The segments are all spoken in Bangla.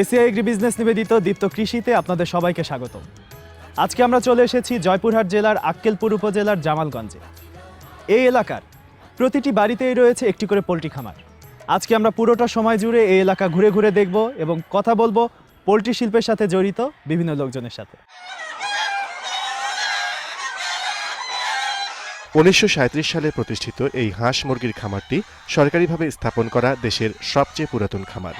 এসিআই এগ্রি বিজনেস নিবেদিত দীপ্ত কৃষিতে আপনাদের সবাইকে স্বাগত আজকে আমরা চলে এসেছি জয়পুরহাট জেলার আক্কেলপুর উপজেলার জামালগঞ্জে। এই এলাকার প্রতিটি বাড়িতেই রয়েছে একটি করে পোলট্রি খামার। আজকে আমরা পুরোটা সময় জুড়ে এই এলাকা ঘুরে ঘুরে দেখব এবং কথা বলব পোলট্রি শিল্পের সাথে জড়িত বিভিন্ন লোকজনের সাথে। উনিশশো সাঁইত্রিশ সালে প্রতিষ্ঠিত এই হাঁস মুরগির খামারটি সরকারিভাবে স্থাপন করা দেশের সবচেয়ে পুরাতন খামার।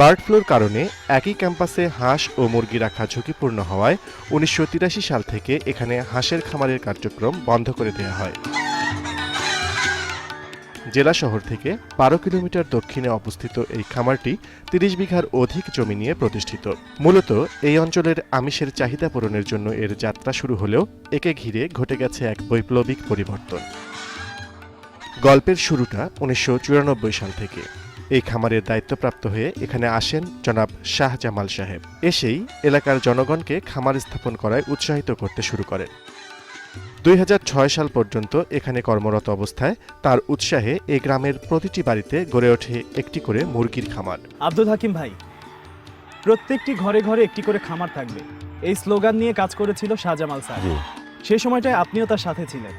বার্ড ফ্লুর কারণে একই ক্যাম্পাসে হাঁস ও মুরগি রাখা ঝুঁকিপূর্ণ হওয়ায় উনিশশো তিরাশি সাল থেকে এখানে হাঁসের খামারের কার্যক্রম বন্ধ করে দেওয়া হয়। জেলা শহর থেকে বারো কিলোমিটার দক্ষিণে অবস্থিত এই খামারটি তিরিশ বিঘার অধিক জমি নিয়ে প্রতিষ্ঠিত। মূলত এই অঞ্চলের আমিষের চাহিদা পূরণের জন্য এর যাত্রা শুরু হলেও একে ঘিরে ঘটে গেছে এক বৈপ্লবিক পরিবর্তন। গল্পের শুরুটা উনিশশো চুরানব্বই সাল থেকে। এই খামারের দায়িত্বপ্রাপ্ত হয়ে এখানে আসেন জনাব শাহ জামাল সাহেব। এসেই এলাকার জনগণকে খামার স্থাপন করায় উৎসাহিত করতে শুরু করেন। দুই হাজার ছয় সাল পর্যন্ত এখানে কর্মরত অবস্থায় তার উৎসাহে এই গ্রামের প্রতিটি বাড়িতে গড়ে ওঠে একটি করে মুরগির খামার। আব্দুল হাকিম ভাই প্রত্যেকটি ঘরে ঘরে একটি করে খামার থাকবে। এই স্লোগান নিয়ে কাজ করেছিল শাহজামাল স্যার। জি। সেই সময়টায় আপনিও তার সাথে ছিলেন।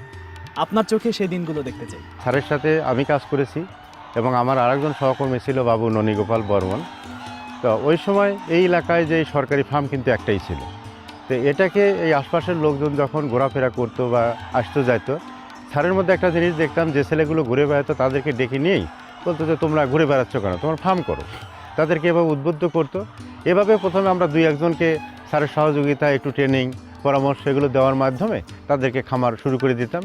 আপনার চোখে সেই দিনগুলো দেখতে চাই। স্যারের সাথে আমি কাজ করেছি। এবং আমার আরেকজন সহকর্মী ছিল বাবু ননীগোপাল বর্মন। তো ওই সময় এই এলাকায় যে সরকারি ফার্ম কিন্তু একটাই ছিল। তো এটাকে এই আশপাশের লোকজন যখন ঘোরাফেরা করতো বা আসতো যাইতো, স্যারের মধ্যে একটা জিনিস দেখতাম, যে ছেলেগুলো ঘুরে বেড়াতো তাদেরকে ডেকে নিয়েই বলতো যে, তোমরা ঘুরে বেড়াচ্ছ কেন? তোমার ফার্ম করো। তাদেরকে এভাবে উদ্বুদ্ধ করতো। এভাবে প্রথমে আমরা দুই একজনকে স্যারের সহযোগিতা একটু ট্রেনিং, পরামর্শ এগুলো দেওয়ার মাধ্যমে তাদেরকে খামার শুরু করে দিতাম।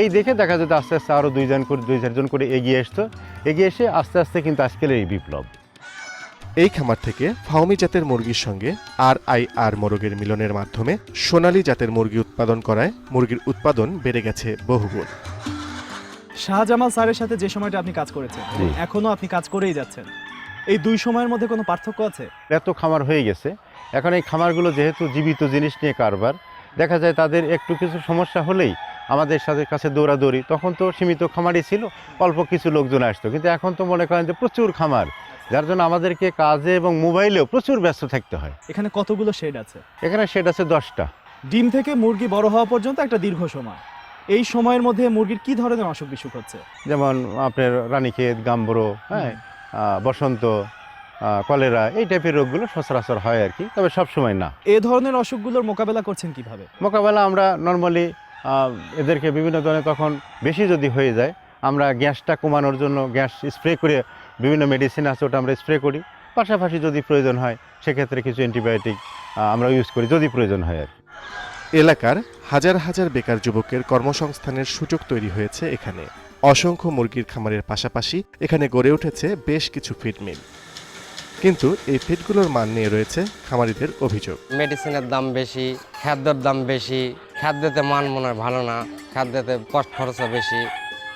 এই দেখে দেখা যেত আস্তে আস্তে আরও দুইজন করে, দুই চারজন করে এগিয়ে আসতো। এগিয়ে এসে আস্তে আস্তে কিন্তু আজকের এই বিপ্লব। এই খামার থেকে ফাউমি জাতের মুরগির সঙ্গে আর আই আর মোরগের মিলনের মাধ্যমে সোনালী জাতের মুরগি উৎপাদন করায় মুরগির উৎপাদন বেড়ে গেছে বহুগুণ। শাহজামাল স্যারের সাথে যে সময়টা আপনি কাজ করেছেন। এখনও আপনি কাজ করেই যাচ্ছেন। এই দুই সময়ের মধ্যে কোনো পার্থক্য আছে? এত খামার হয়ে গেছে। এখন এই খামারগুলো যেহেতু জীবিত জিনিস নিয়ে কারবার দেখা যায় তাদের একটু কিছু সমস্যা হলেই আমাদের সাথে কাছে দৌড়াদৌড়ি তখন তো সীমিত খামারই ছিল অল্প কিছু লোকজন আসতো। কিন্তু এখন তো মনে করেন যে প্রচুর খামার যার জন্য আমাদেরকে কাজে এবং মোবাইলেও প্রচুর ব্যস্ত থাকতে হয়। এখানে কতগুলো শেড আছে? এখানে শেড আছে দশটা। ডিম থেকে মুরগি বড় হওয়া পর্যন্ত একটা দীর্ঘ সময়। এই সময়ের মধ্যে মুরগির কি ধরনের অসুখ বিসুখ হচ্ছে? যেমন আপনার রানীক্ষেত গাম্বরো হ্যাঁ বসন্ত কলেরা এই টাইপের রোগগুলো সচরাচর হয় আর কি তবে সব সময় না। এ ধরনের অসুখগুলোর মোকাবেলা করছেন কীভাবে? মোকাবেলা আমরা নর্মালি এদেরকে বিভিন্ন ধরনের তখন বেশি যদি হয়ে যায় আমরা গ্যাসটা কমানোর জন্য গ্যাস স্প্রে করে বিভিন্ন মেডিসিন আছে ওটা আমরা স্প্রে করি। পাশাপাশি যদি প্রয়োজন হয় সেক্ষেত্রে কিছু অ্যান্টিবায়োটিক আমরা ইউজ করি যদি প্রয়োজন হয় আর কি। এলাকার হাজার হাজার বেকার যুবকের কর্মসংস্থানের সুযোগ তৈরি হয়েছে এখানে। অসংখ্য মুরগির খামারের পাশাপাশি এখানে গড়ে উঠেছে বেশ কিছু ফিড মিল কিন্তু এই ফিডগুলোর মান নিয়ে রয়েছে খামারিদের অভিযোগ। মেডিসিনের দাম বেশি খাদ্যের দাম বেশি খাদ্যতে মান মনে হয় ভালো না খাদ্যতে কষ্ট খরচা বেশি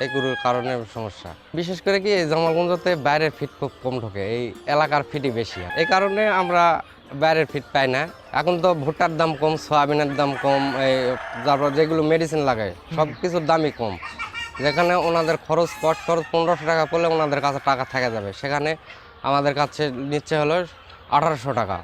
এগুলোর কারণে সমস্যা। বিশেষ করে কি এই জামালগঞ্জতে বাইরের ফিট খুব কম ঢোকে এই এলাকার ফিটই বেশি। এই কারণে আমরা বাইরের ফিট পাই না। এখন তো ভুট্টার দাম কম সয়াবিনের দাম কম এই তারপর যেগুলো মেডিসিন লাগায় সব কিছুর দামই কম। যেখানে ওনাদের খরচ কষ্ট খরচ পনেরোশো টাকা করলে ওনাদের কাছে টাকা থাকা যাবে। সেখানে আমাদের কাছে নিচ্ছে হলো আঠারোশো টাকা।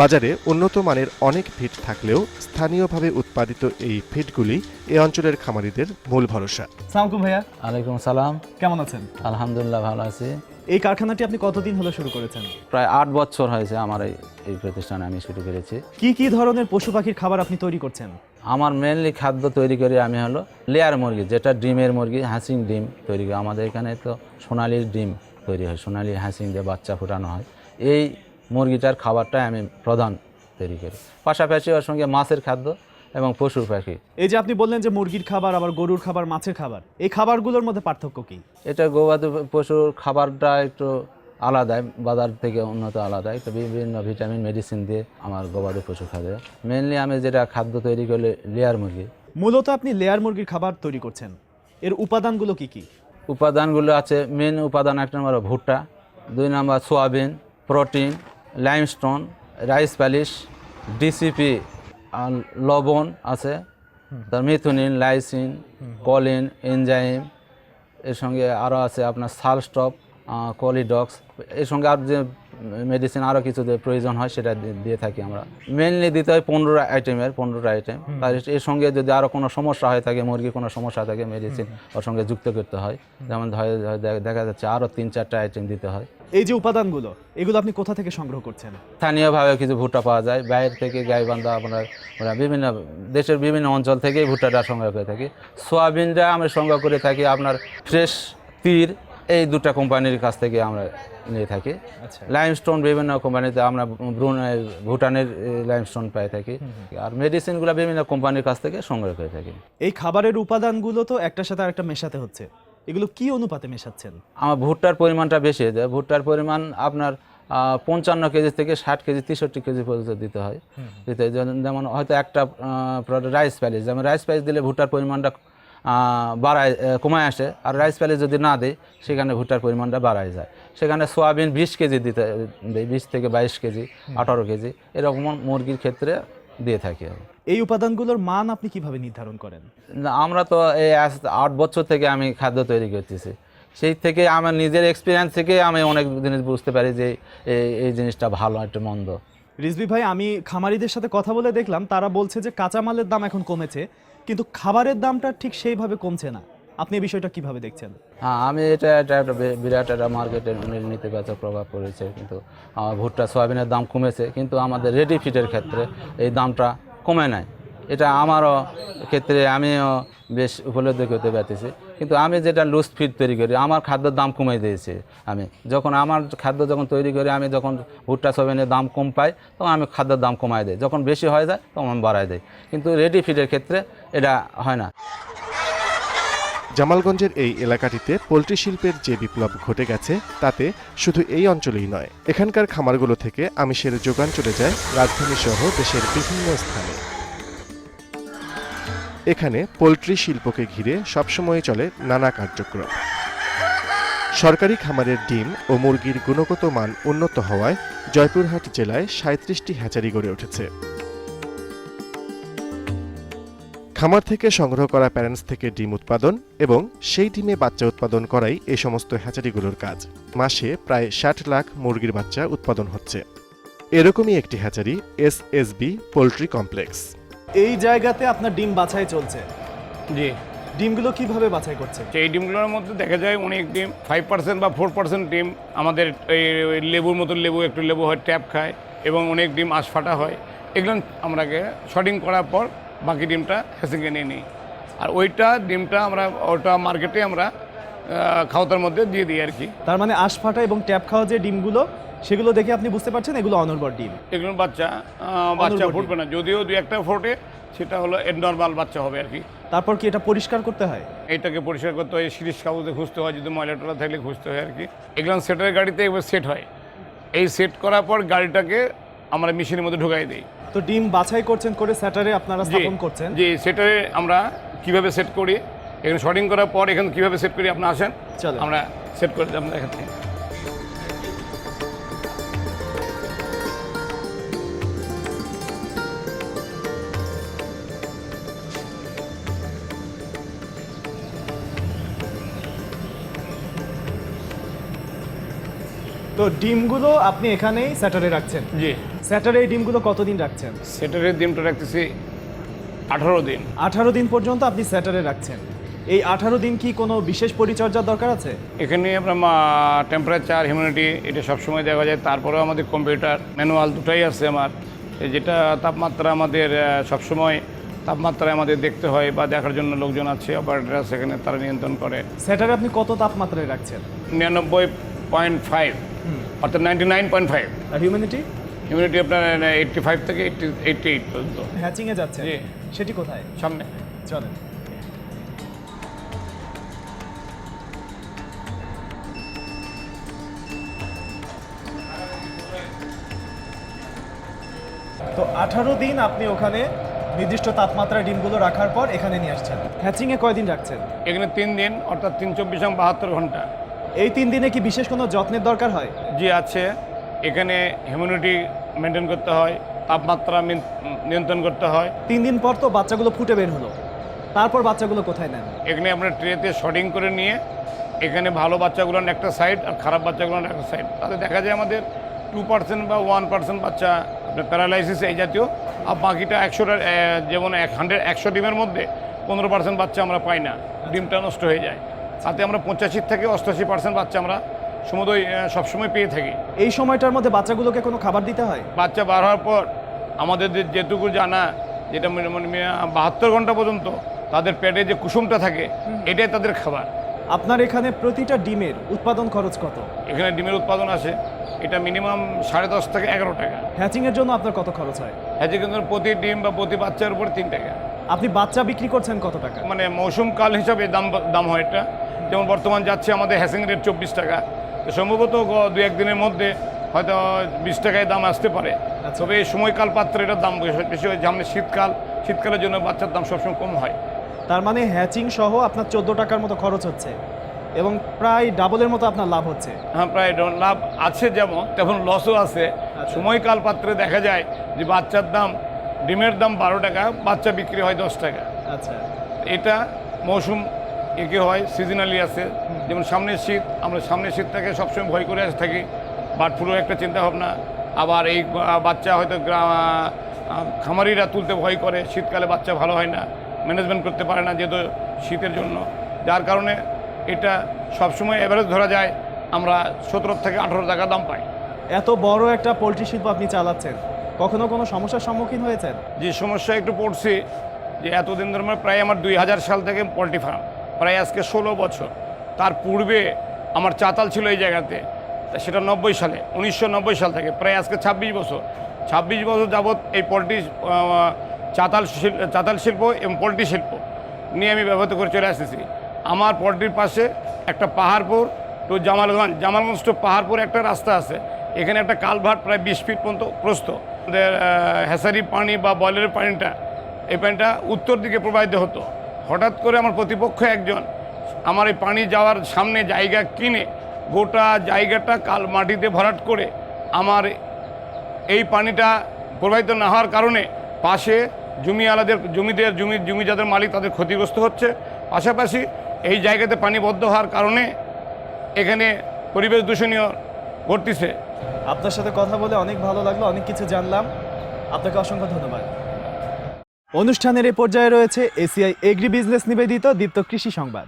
বাজারে উন্নত মানের অনেক ফিড থাকলেও স্থানীয়ভাবে উৎপাদিত এই ফিডগুলি এ অঞ্চলের খামারিদের মূল ভরসা। সালামকুম ভাইয়া। আলাইকুম সালাম। কেমন আছেন? আলহামদুলিল্লাহ ভালো আছি। এই কারখানাটি আপনি কতদিন হলো শুরু করেছেন? প্রায় আট বছর হয়েছে আমার এই এই প্রতিষ্ঠানে আমি শুরু করেছি। কি কি ধরনের পশু পাখির খাবার আপনি তৈরি করছেন? আমার মেনলি খাদ্য তৈরি করি আমি হলো লেয়ার মুরগি যেটা ডিমের মুরগি হাসিং ডিম তৈরি করি। আমাদের এখানে তো সোনালির ডিম তৈরি হয় সোনালি হাসিং দিয়ে বাচ্চা ফোটানো হয়। এই মুরগিটার খাবারটাই আমি প্রধান তৈরি করি। পাশাপাশি ওর সঙ্গে মাছের খাদ্য এবং পশু পাখি। এই যে আপনি বললেন যে মুরগির খাবার আবার গরুর খাবার মাছের খাবার এই খাবারগুলোর মধ্যে পার্থক্য কি? এটা গবাদি পশুর খাবারটা একটু আলাদাই বাজার থেকে উন্নত আলাদাই তো বিভিন্ন ভিটামিন মেডিসিন দিয়ে আমার গবাদি পশু খাদ্য মেনলি আমি যেটা খাদ্য তৈরি করি লেয়ার মুরগি। মূলত আপনি লেয়ার মুরগির খাবার তৈরি করছেন। এর উপাদানগুলো কি কি? উপাদানগুলো আছে মেন উপাদান এক নম্বর ভুট্টা দুই নম্বর soybean protein limestone rice polish DCP লবণ আছে। তার মিথুনিন লাইসিন কলিন এনজাইম এর সঙ্গে আরও আছে আপনার সালস্টপ কলিডক্স এর সঙ্গে আর যে মেডিসিন আরও কিছু যে প্রয়োজন হয় সেটা দিয়ে থাকি আমরা। মেনলি দিতে হয় পনেরো আইটেমের পনেরোটা আইটেম তার এর সঙ্গে যদি আরও কোনো সমস্যা হয়ে থাকে মুরগির কোনো সমস্যা থাকে মেডিসিন ওর সঙ্গে যুক্ত করতে হয়। যেমন দেখা যাচ্ছে আরও তিন চারটা আইটেম দিতে হয়। এই যে উপাদানগুলো এগুলো আপনি কোথা থেকে সংগ্রহ করছেন? স্থানীয়ভাবে কিছু ভুট্টা পাওয়া যায়। বাইরে থেকে গাইবান্ধা আপনার আমরা বিভিন্ন দেশের বিভিন্ন অঞ্চল থেকেই ভুট্টাটা সংগ্রহ করে থাকি। সোয়াবিনটা আমরা সংগ্রহ করে থাকি আপনার ফ্রেশ তীর এই দুটা কোম্পানির কাছ থেকে আমরা নিয়ে থাকি। আচ্ছা। লাইমস্টোন বিভিন্ন কোম্পানিতে আমরা ভুটানের লাইমস্টোন পাই থাকি। আর মেডিসিনগুলো বিভিন্ন কোম্পানির কাছ থেকে সংগ্রহ করে থাকি। এই খাবারের উপাদানগুলো তো একটার সাথে আরেকটা মেশাতে হচ্ছে। এগুলো কি অনুপাতে মেশাচ্ছেন? আমার ভুট্টার পরিমাণটা বেশি হয়ে যায় ভুট্টার পরিমাণ আপনার পঞ্চান্ন কেজি থেকে ষাট কেজি তেষট্টি কেজি পর্যন্ত দিতে হয়। দিতে। যেমন- হয়তো একটা রাইস প্যালেস যেমন রাইস প্যালেস দিলে ভুট্টার পরিমাণটা বাড়ায় কমায় আসে। আর রাইস প্যালেস যদি না দেয় সেখানে ভুট্টার পরিমাণটা বাড়ায় যায়। সেখানে সোয়াবিন বিশ কেজি দিতে দেয় বিশ থেকে বাইশ কেজি আঠারো কেজি এরকম মুরগির ক্ষেত্রে দিয়ে থাকি। এই উপাদানগুলোর মান আপনি কীভাবে নির্ধারণ করেন? আমরা তো এই আট বছর থেকে আমি খাদ্য তৈরি করতেছি। সেই থেকে আমার নিজের এক্সপিরিয়েন্স থেকে আমি অনেক জিনিস বুঝতে পারি যে এই- এই জিনিসটা ভালো একটা মন্দ। রিজবি ভাই আমি খামারিদের সাথে কথা বলে দেখলাম তারা বলছে যে কাঁচামালের দাম এখন কমেছে। কিন্তু খাবারের দামটা ঠিক সেইভাবে কমছে না। আপনি এই বিষয়টা কীভাবে দেখছেন? হ্যাঁ আমি এটা এটা একটা বিরাট একটা মার্কেটের নেতিবাচক প্রভাব পড়েছে, কিন্তু আমার ভুট্টা, সয়াবিনের দাম কমেছে, কিন্তু আমাদের রেডি ফিটের ক্ষেত্রে এই দামটা কমে নাই। এটা আমারও ক্ষেত্রে আমিও বেশ উপলব্ধি করতে পারতেছি, কিন্তু আমি যেটা লুজ ফিড তৈরি করি, আমার খাদ্যের দাম কমে দিয়েছে আমি। যখন আমার খাদ্য যখন তৈরি করি, আমি যখন ভুট্টা, সয়াবিনের দাম কম পাই, তখন আমি খাদ্যের দাম কমাই দিই। যখন বেশি হয়ে যায়, তখন আমি বাড়াই দিই। কিন্তু রেডি ফিডের ক্ষেত্রে এটা হয় না। জামালগঞ্জের এই এলাকাটিতে পোলট্রি শিল্পের যে বিপ্লব ঘটে গেছে, তাতে শুধু এই অঞ্চলেই নয়, এখানকার খামারগুলো থেকে আমিষের যোগান চলে যায় রাজধানী সহ দেশের বিভিন্ন স্থানে। এখানে পোলট্রি শিল্পকে ঘিরে সবসময় চলে নানা কার্যক্রম। সরকারি খামারের ডিম ও মুরগির গুণগত মান উন্নত হওয়ায় জয়পুরহাট জেলায় সাঁত্রিশটি হ্যাচারি গড়ে উঠেছে। খামার থেকে সংগ্রহ করা প্যারেন্টস থেকে ডিম উৎপাদন এবং সেই ডিমে বাচ্চা উৎপাদন করাই এই সমস্ত হ্যাচারিগুলোর কাজ। মাসে প্রায় ষাট লাখ মুরগির বাচ্চা উৎপাদন হচ্ছে। এরকমই একটি hatchery S S B poultry complex. এই জায়গাতে আপনার ডিম বাছাই চলছে। জি। ডিমগুলো কীভাবে বাছাই করছে? সেই ডিমগুলোর মধ্যে দেখা যায় অনেক ডিম ফাইভ পার্সেন্ট বা ফোর পার্সেন্ট ডিম আমাদের এই ওই লেবুর মতো লেবু একটু লেবু হয় ট্যাপ খায় এবং অনেক ডিম আশ ফাটা হয়। এগুলো আমরাকে শর্টিং করার পর বাকি ডিমটা হেসিংয়ে নিয়ে নিই। আর ওইটা ডিমটা আমরা ওটা মার্কেটে আমরা খাওয়াতার মধ্যে দিয়ে দিই আর কি। তার মানে আশফাটা এবং ট্যাপ খাওয়া যে ডিমগুলো সেগুলো দেখে আপনি বুঝতে পারছেন এগুলো অনর্বর ডিম? এগুলো বাচ্চা বাচ্চা ফুটবে না। যদিও দু একটা ফোটে সেটা হলো নর্মাল বাচ্চা হবে আর কি। তারপর কি এটা পরিষ্কার করতে হয়? এইটাকে পরিষ্কার করতে হয় সিরিজ কাগজে খুঁজতে হয় যদি ময়লা টলা থাকলে খুঁজতে হয় আর কি। এগুলো সেটের গাড়িতে একবার সেট হয়। এই সেট করার পর গাড়িটাকে আমরা মেশিনের মধ্যে ঢুকাই দিই। তো ডিম বাছাই করছেন করে স্যাটারে আপনারা স্থাপন করছেন। জি সেটারে আমরা কীভাবে সেট করি এখানে শর্টিং করার পর এখানে কীভাবে সেট করি আপনি আসেন। আমরা সেট করে আপনার এখান থেকে। তো ডিমগুলো আপনি এখানেই স্যাটারে রাখছেন। জি। স্যাটারে এই ডিমগুলো কতদিন রাখছেন? সেটারের ডিমটা রাখতেছি আঠারো দিন। আঠারো দিন পর্যন্ত আপনি স্যাটারে রাখছেন। এই আঠারো দিন কি কোনো বিশেষ পরিচর্যার দরকার আছে? এখানে আপনার টেম্পারেচার হিউমিডিটি এটা সবসময় দেখা যায়। তারপরেও আমাদের কম্পিউটার ম্যানুয়াল দুটাই আছে আমার। যেটা তাপমাত্রা আমাদের সবসময় তাপমাত্রায় আমাদের দেখতে হয় বা দেখার জন্য লোকজন আছে অপারেটার সেখানে তারা নিয়ন্ত্রণ করে। সেটারে আপনি কত তাপমাত্রায় রাখছেন? নিরানব্বই পয়েন্ট ফাইভ অর্থাৎ নাইনটি নাইন পয়েন্ট ফাইভ আর হিউম্যানিটি হিউমিডিটি আপনার এইটটি ফাইভ থেকে এইটটি এইটটি এইট পর্যন্ত। হ্যাচিংয়ে যাচ্ছে। জি। সেটি কোথায়? সামনে। চলেন। তো আঠারো দিন আপনি ওখানে নির্দিষ্ট তাপমাত্রায় ডিমগুলো রাখার পর এখানে নিয়ে আসছেন। হ্যাচিংয়ে কয়দিন রাখছেন? এখানে তিন দিন অর্থাৎ তিন চব্বিশ বাহাত্তর ঘণ্টা। এই তিন দিনে কি বিশেষ কোনো যত্নের দরকার হয়? যে আছে। এখানে হিউমিডিটি মেনটেন করতে হয় তাপমাত্রা নিয়ন্ত্রণ করতে হয়। তিন দিন পর তো বাচ্চাগুলো ফুটে বের হলো। তারপর বাচ্চাগুলো কোথায় নেন? এখানে আপনার ট্রেতে শর্টিং করে নিয়ে এখানে ভালো বাচ্চাগুলো একটা সাইড আর খারাপ বাচ্চাগুলো একটা সাইড তাতে দেখা যায় আমাদের টু পার্সেন্ট বা ওয়ান পার্সেন্ট বাচ্চা আপনার প্যারালাইসিস এই জাতীয় আর বাকিটা একশোটা যেমন এক হান্ড্রেড একশো ডিমের মধ্যে পনেরো পার্সেন্ট বাচ্চা আমরা পাই না। ডিমটা নষ্ট হয়ে যায়। তাতে আমরা পঁচাশি থেকে অষ্টাশি পার্সেন্ট বাচ্চা আমরা সমুদয় সবসময় পেয়ে থাকি। এই সময়টার মধ্যে বাচ্চাগুলোকে কোনো খাবার দিতে হয়? বাচ্চা বার হওয়ার পর আমাদের যেটুকু জানা যেটা বাহাত্তর ঘণ্টা পর্যন্ত তাদের পেটে যে কুসুমটা থাকে এটাই তাদের খাবার। আপনার এখানে প্রতিটা ডিমের উৎপাদন খরচ কত? এখানে ডিমের উৎপাদন আছে এটা মিনিমাম সাড়ে দশ থেকে এগারো টাকা। হ্যাচিংয়ের জন্য আপনার কত খরচ হয়? হ্যাঁ কিন্তু প্রতি ডিম বা প্রতি বাচ্চার উপর তিন টাকা। আপনি বাচ্চা বিক্রি করছেন কত টাকা? মানে মৌসুম কাল হিসাবে দাম দাম হয় এটা। যেমন বর্তমান যাচ্ছে আমাদের হ্যাসিং রেট চব্বিশ টাকা। তো সম্ভবত দু একদিনের মধ্যে হয়তো বিশ টাকায় দাম আসতে পারে। তবে এই সময়কাল পাত্রে এটার দাম বেশি- বেশি হয় যেমন শীতকাল শীতকালের জন্য বাচ্চার দাম সবসময় কম হয়। তার মানে হ্যাচিং সহ আপনার চোদ্দ টাকার মতো খরচ হচ্ছে। এবং প্রায় ডাবলের মতো আপনার লাভ হচ্ছে। হ্যাঁ প্রায় লাভ আছে যেমন তেমন লসও আছে। সময়কাল পাত্রে দেখা যায় যে বাচ্চার দাম ডিমের দাম বারো টাকা বাচ্চা বিক্রি হয় দশ টাকা। আচ্ছা। এটা মৌসুম একে হয় সিজনালি আছে। যেমন সামনের শীত আমরা সামনের শীতটাকে সবসময় ভয় করে আসে থাকি। বার্ড ফ্লুর একটা চিন্তা ভাবনা আবার এই বাচ্চা হয়তো খামারিরা তুলতে ভয় করে শীতকালে বাচ্চা ভালো হয় না ম্যানেজমেন্ট করতে পারে না যেহেতু শীতের জন্য। যার কারণে এটা সবসময় অ্যাভারেজ ধরা যায় আমরা সতেরো থেকে আঠেরো টাকা দাম পাই। এত বড় একটা পোলট্রি শিল্প আপনি চালাচ্ছেন কখনো কোনো সমস্যার সম্মুখীন হয়েছেন? যে সমস্যা একটু পড়ছি যে এতদিন ধরে মানে প্রায় আমার দুই হাজার সাল থেকে পোলট্রি ফার্ম প্রায় আজকে ষোলো বছর। তার পূর্বে আমার চাতাল ছিল এই জায়গাতে। সেটা নব্বই সালে, উনিশশো নব্বই সাল থেকে, প্রায় আজকে ছাব্বিশ বছর। ছাব্বিশ বছর যাবৎ এই পোলট্রি চাতাল চাতাল শিল্প এবং পোলট্রি শিল্প নিয়ে আমি ব্যবহৃত করে চলে আসতেছি। আমার পোলট্রির পাশে একটা পাহাড়পুর টু জামালগঞ্জ। জামালগঞ্জ টু পাহাড়পুর একটা রাস্তা আছে। এখানে একটা কালভার্ট প্রায় বিশ ফিট পর্যন্ত প্রস্ত হ্যাসারি পানি বা বয়লারের পানিটা, এই পানিটা উত্তর দিকে প্রবাহিত হতো। হঠাৎ করে আমার প্রতিপক্ষ একজন আমার এই পানি যাওয়ার সামনে জায়গা কিনে গোটা জায়গাটা কাল মাটিতে ভরাট করে আমার এই পানিটা প্রবাহিত না হওয়ার কারণে পাশে জমি আলাদের জমিদের জমি জমি যাদের মালিক তাদের ক্ষতিগ্রস্ত হচ্ছে। পাশাপাশি এই জায়গাতে পানি বদ্ধ হওয়ার কারণে এখানে পরিবেশ দূষণীয় ঘটতেছে। আপনার সাথে কথা বলে অনেক ভালো লাগল, অনেক কিছু জানলাম। আপনাকে অসংখ্য ধন্যবাদ। অনুষ্ঠানের এ পর্যায়ে রয়েছে এসিআই এগ্রি বিজনেস নিবেদিত দীপ্ত কৃষি সংবাদ।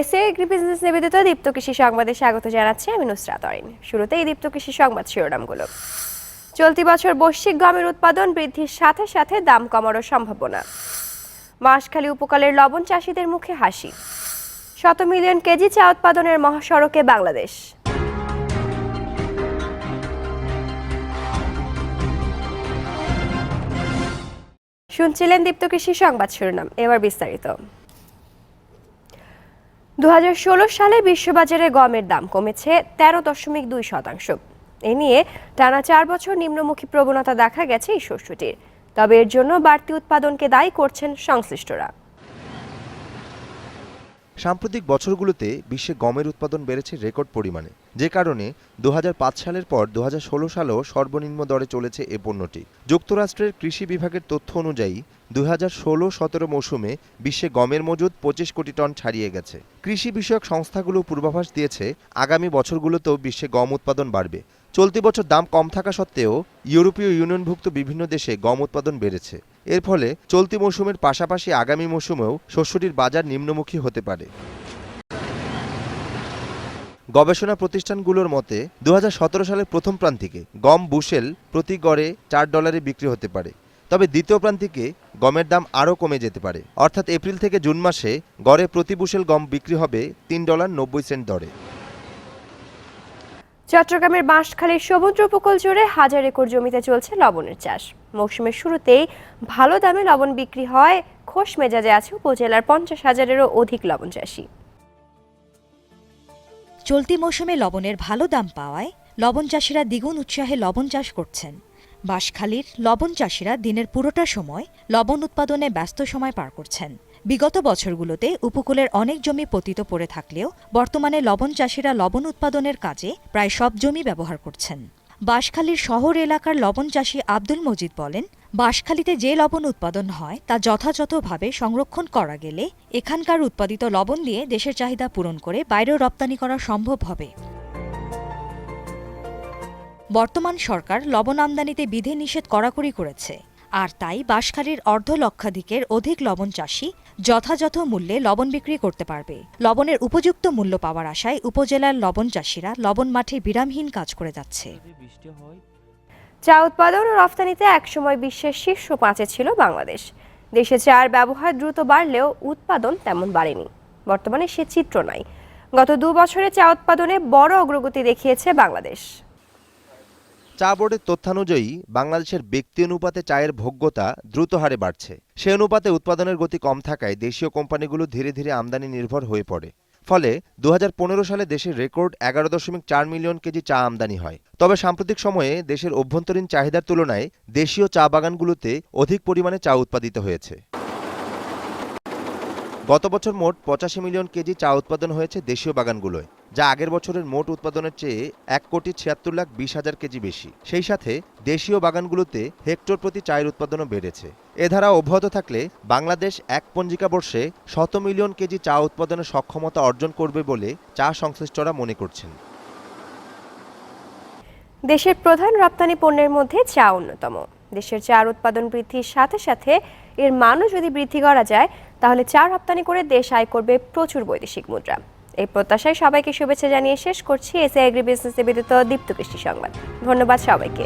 এসএ এগ্রি বিজনেস নিবেদিত দীপ্ত কৃষি সংবাদে স্বাগত জানাচ্ছি আমি নুসরাত অরিন শুরুতেই দীপ্ত কৃষি সংবাদ শিরোনামগুলো। চলতি বছর বৈশ্বিক গমের উৎপাদন বৃদ্ধির সাথে সাথে দাম কমারও সম্ভাবনা। মাসখালী উপকূলের লবণ চাষিদের মুখে হাসি। শত মিলিয়ন কেজি চা উৎপাদনের মহাসড়কে বাংলাদেশ। শুনছিলেন দীপ্ত কৃষি সংবাদ শিরোনাম, এবার বিস্তারিত। দু হাজার ষোলো সালে বিশ্ববাজারে গমের দাম কমেছে তেরো দশমিক দুই শতাংশ। এ নিয়ে টানা চার বছর নিম্নমুখী প্রবণতা দেখা গেছে এই শস্যটির তবে এর জন্য বাড়তি উৎপাদনকে দায়ী করছেন সংশ্লিষ্টরা। সাম্প্রতিক বছরগুলোতে বিশ্বে গমের উৎপাদন বেড়েছে রেকর্ড পরিমাণে, যে কারণে দু হাজার পাঁচ সালের পর দু সালেও সর্বনিম্ন দরে চলেছে এ পণ্যটি। যুক্তরাষ্ট্রের কৃষি বিভাগের তথ্য অনুযায়ী দু হাজার ষোলো সতেরো মৌসুমে বিশ্বে গমের মজুদ পঁচিশ কোটি টন ছাড়িয়ে গেছে। কৃষি বিষয়ক সংস্থাগুলো পূর্বাভাস দিয়েছে, আগামী বছরগুলোতেও বিশ্বে গম উৎপাদন বাড়বে। চলতি বছর দাম কম থাকা সত্ত্বেও ইউরোপীয় ইউনিয়নভুক্ত বিভিন্ন দেশে গম উৎপাদন বেড়েছে। এর ফলে চলতি মৌসুমের পাশাপাশি আগামী মৌসুমেও শস্যটির বাজার নিম্নমুখী হতে পারে। গবেষণা প্রতিষ্ঠানগুলোর মতে দু হাজার সতেরো সালের প্রথম প্রান্তিকে গম বুশেল প্রতি গড়ে চার ডলারে বিক্রি হতে পারে। তবে দ্বিতীয় প্রান্তিকে গমের দাম আরও কমে যেতে পারে। অর্থাৎ এপ্রিল থেকে জুন মাসে গড়ে প্রতি বুশেল গম বিক্রি হবে তিন ডলার নব্বই সেন্ট দরে। চট্টগ্রামের বাঁশখালীর সমুদ্র উপকূল জুড়ে হাজার একর জমিতে চলছে লবণের চাষ। মৌসুমের শুরুতেই ভালো দামে লবণ বিক্রি হয়। খোশ মেজাজে আছে উপজেলার পঞ্চাশ হাজারেরও অধিক লবণ চাষী। চলতি মৌসুমে লবণের ভালো দাম পাওয়ায় লবণ চাষিরা দ্বিগুণ উৎসাহে লবণ চাষ করছেন। বাঁশখালীর লবণ চাষিরা দিনের পুরোটা সময় লবণ উৎপাদনে ব্যস্ত সময় পার করছেন। বিগত বছরগুলোতে উপকূলের অনেক জমি পতিত পড়ে থাকলেও বর্তমানে লবণ চাষিরা লবণ উৎপাদনের কাজে প্রায় সব জমি ব্যবহার করছেন। বাঁশখালীর শহর এলাকার লবণ চাষী আব্দুল মজিদ বলেন, বাঁশখালীতে যে লবণ উৎপাদন হয় তা যথাযথভাবে সংরক্ষণ করা গেলে এখানকার উৎপাদিত লবণ দিয়ে দেশের চাহিদা পূরণ করে বাইরেও রপ্তানি করা সম্ভব হবে। বর্তমান সরকার লবণ আমদানিতে বিধি নিষেধ কড়াকড়ি করেছে। আর তাই বাঁশখালীর অর্ধ লক্ষাধিকের অধিক লবণ চাষি যথাযথ মূল্যে লবণ বিক্রি করতে পারবে। লবণের উপযুক্ত মূল্য পাওয়ার আশায় উপজেলার লবণ চাষিরা লবণ মাঠে বিরামহীন কাজ করে যাচ্ছে। চা উৎপাদন ও রফতানিতে একসময় বিশ্বের শীর্ষ পাঁচে ছিল বাংলাদেশ। দেশে চার ব্যবহার দ্রুত বাড়লেও উৎপাদন তেমন বাড়েনি। বর্তমানে সে চিত্র নাই। গত দু বছরে চা উৎপাদনে বড় অগ্রগতি দেখিয়েছে বাংলাদেশ। চা বোর্ডের তথ্যানুযায়ী, বাংলাদেশের ব্যক্তি অনুপাতে চায়ের ভোগ্যতা দ্রুত হারে বাড়ছে। সে অনুপাতে উৎপাদনের গতি কম থাকায় দেশীয় কোম্পানিগুলো ধীরে ধীরে আমদানি নির্ভর হয়ে পড়ে। ফলে দু হাজার পনেরো সালে দেশের রেকর্ড এগারো দশমিক চার মিলিয়ন কেজি চা আমদানি হয়। তবে সাম্প্রতিক সময়ে দেশের অভ্যন্তরীণ চাহিদার তুলনায় দেশীয় চা বাগানগুলোতে অধিক পরিমাণে চা উৎপাদিত হয়েছে। গত বছর মোট পঁচাশি মিলিয়ন কেজি চা উৎপাদন হয়েছে দেশীয় বাগানগুলোয়, যা আগের বছরের মোট উৎপাদনের চেয়ে এক কোটি ছিয়াত্তর লাখ বিশ হাজার কেজি বেশি। সেই সাথে দেশীয় বাগানগুলোতে হেক্টর প্রতি চায়ের উৎপাদনও বেড়েছে। এ ধারা অব্যাহত থাকলে বাংলাদেশ এক পঞ্জিকা বর্ষে শত মিলিয়ন কেজি চা উৎপাদনের সক্ষমতা অর্জন করবে বলে চা সংশ্লিষ্টরা মনে করছেন। দেশের প্রধান রপ্তানি পণ্যের মধ্যে চা অন্যতম। দেশের চার উৎপাদন বৃদ্ধির সাথে সাথে এর মানও যদি বৃদ্ধি করা যায়, তাহলে চা রপ্তানি করে দেশ আয় করবে প্রচুর বৈদেশিক মুদ্রা। এই প্রত্যাশায় সবাইকে শুভেচ্ছা জানিয়ে শেষ করছি এসে এগ্রি বিজনেস নিবেদিত দীপ্ত কৃষি সংবাদ। ধন্যবাদ সবাইকে।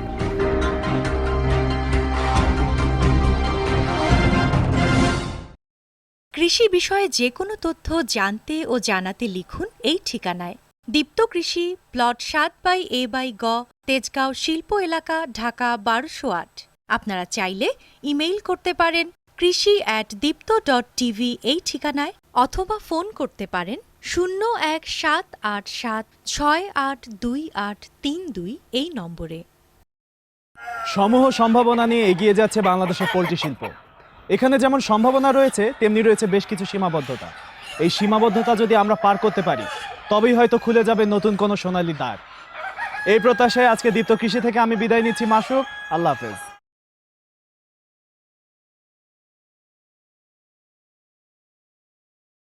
কৃষি বিষয়ে যে কোনো তথ্য জানতে ও জানাতে লিখুন এই ঠিকানায়। দীপ্ত কৃষি, প্লট সাত বাই এ বাই গ, তেজগাঁও শিল্প এলাকা, ঢাকা বারোশো আট। আপনারা চাইলে ইমেইল করতে পারেন কৃষি অ্যাট দীপ্ত ডট টিভি এই ঠিকানায় অথবা ফোন করতে পারেন শূন্য এক সাত আট সাত ছয় আট দুই আট তিন দুই এই নম্বরে। সমূহ সম্ভাবনা নিয়ে এগিয়ে যাচ্ছে বাংলাদেশের পোলট্রি শিল্প। এখানে যেমন সম্ভাবনা রয়েছে, তেমনি রয়েছে বেশ কিছু সীমাবদ্ধতা। এই সীমাবদ্ধতা যদি আমরা পার করতে পারি, তবেই হয়তো খুলে যাবে নতুন কোনো সোনালি দ্বার। এই প্রত্যাশায় আজকে দীপ্ত কৃষি থেকে আমি বিদায় নিচ্ছি মাসুক, আল্লাহ হাফেজ।